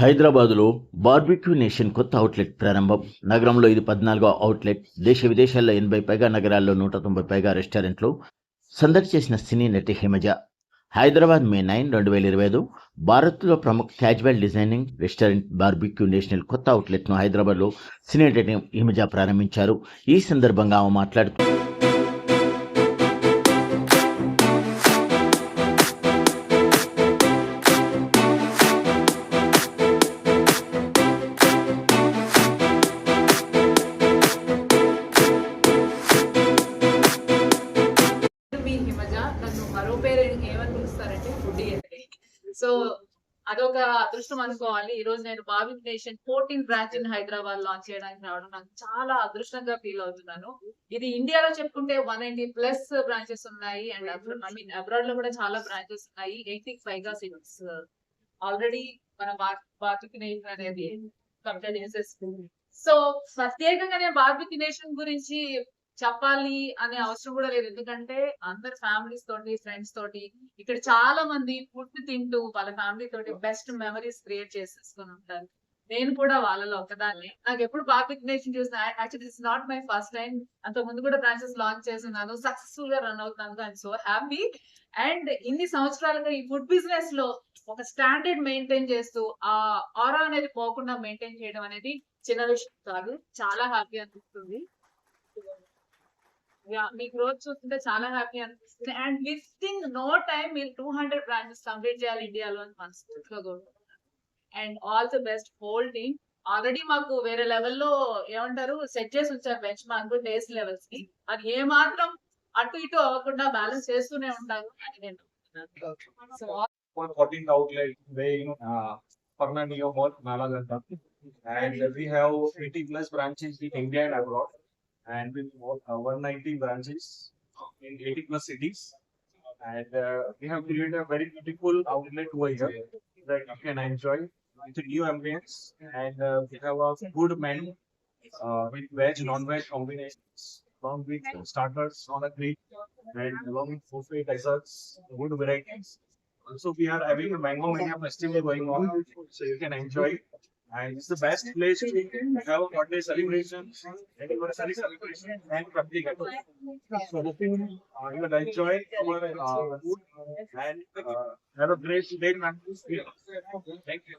హైదరాబాద్లో barbecue nation కొత్త outlet ప్రారంభం. నగరంలో ఇది పద్నాలుగో అవుట్లెట్. దేశ విదేశాల్లో ఎనభై పైగా నగరాల్లో నూట తొంభై పైగా రెస్టారెంట్లు సందడి చేసిన సినీ నటి హిమజ. హైదరాబాద్ మే నైన్ రెండు వేల ఇరవై ఐదు భారత్లో ప్రముఖ casual designing restaurant Barbeque Nation కొత్త అవుట్లెట్ను హైదరాబాద్లో సినీ నటి హిమజ ప్రారంభించారు. ఈ సందర్భంగా ఆమె మాట్లాడుతూ పిలుస్తారంటే ఫుడ్ సో అదొక అదృష్టం అనుకోవాలి. ఈ రోజు నేను Barbeque Nation fourteen branch in Hyderabad launch చేయడానికి రావడం నాకు చాలా అదృష్టంగా ఫీల్ అవుతున్నాను. ఇది ఇండియాలో చెప్పుకుంటే వన్ నైన్టీ ప్లస్ బ్రాంచెస్ ఉన్నాయి. అండ్ ఐ మీన్ అబ్రాడ్లో కూడా చాలా బ్రాంచెస్ ఉన్నాయి. ఎయిటీ పైగా సిటీస్ ఆల్రెడీ మన బాబిక్ నేషన్ అనేది కంప్లీట్ చేసేస్తుంది సో ప్రత్యేకంగా నేను బార్బిక్ నేషన్ గురించి చెప్పాలి అనే అవసరం కూడా లేదు. ఎందుకంటే అందరు ఫ్యామిలీస్ తోటి ఫ్రెండ్స్ తోటి ఇక్కడ చాలా మంది ఫుడ్ తింటూ వాళ్ళ ఫ్యామిలీ తోటి బెస్ట్ మెమరీస్ క్రియేట్ చేసేసుకొని ఉంటారు. నేను కూడా వాళ్ళలో ఒకదాన్ని. నాకు ఎప్పుడు బాగా నేషన్ చూసిన actually it's not my first time అంత ముందు కూడా బ్రాంచెస్ లాంచ్ చేస్తున్నాను సక్సెస్ఫుల్గా రన్ అవుతున్నాను. ఐఎమ్ సో హ్యాపీ అండ్ ఇన్ని సంవత్సరాలుగా ఈ ఫుడ్ బిజినెస్లో ఒక స్టాండర్డ్ మెయింటైన్ చేస్తూ ఆ ఆరా అనేది పోకుండా మెయింటైన్ చేయడం అనేది చిన్న విషయం కాదు. చాలా హ్యాపీ అనిపిస్తుంది. మీ గ్రోత్ చూస్తుంటే చాలా హ్యాపీ అనిపిస్తుంది. And with in no time మీరు టూ హండ్రెడ్ బ్రాంచెస్ కంప్లీట్ చేయాలి ఇండియాలో అని మనస్ఫూర్తిగా కోరుకుంటున్నాను. And all the best whole team already మాకు వేరే లెవెల్లో ఏమంటారు సెట్ చేసి ఉంచారు బెంచ్ మార్క్ డేస్ లెవెల్స్కి. అది ఏ మాత్రం అటు ఇటు అవ్వకుండా బ్యాలెన్స్ చేస్తూనే ఉంటారు అని నేను so one 14th outlet where you know uh, Fernandinho Mall, Nalaganda. And we have 80 plus branches in India and abroad, and with more, uh, 190 branches in 80 plus cities. And uh, we have created a very beautiful outlet over here that you can enjoy with a new ambience. And uh, we have a good menu uh, with veg, non-veg combinations, along with starters on a plate, and along with buffet desserts, good varieties. Also, we are having a mango mania festival going on, so you can enjoy. And it's the best place to have a birthday celebration, anniversary celebration, and family gathering. So, hoping uh, you will enjoy our uh, food and uh, have a great day. Thank you.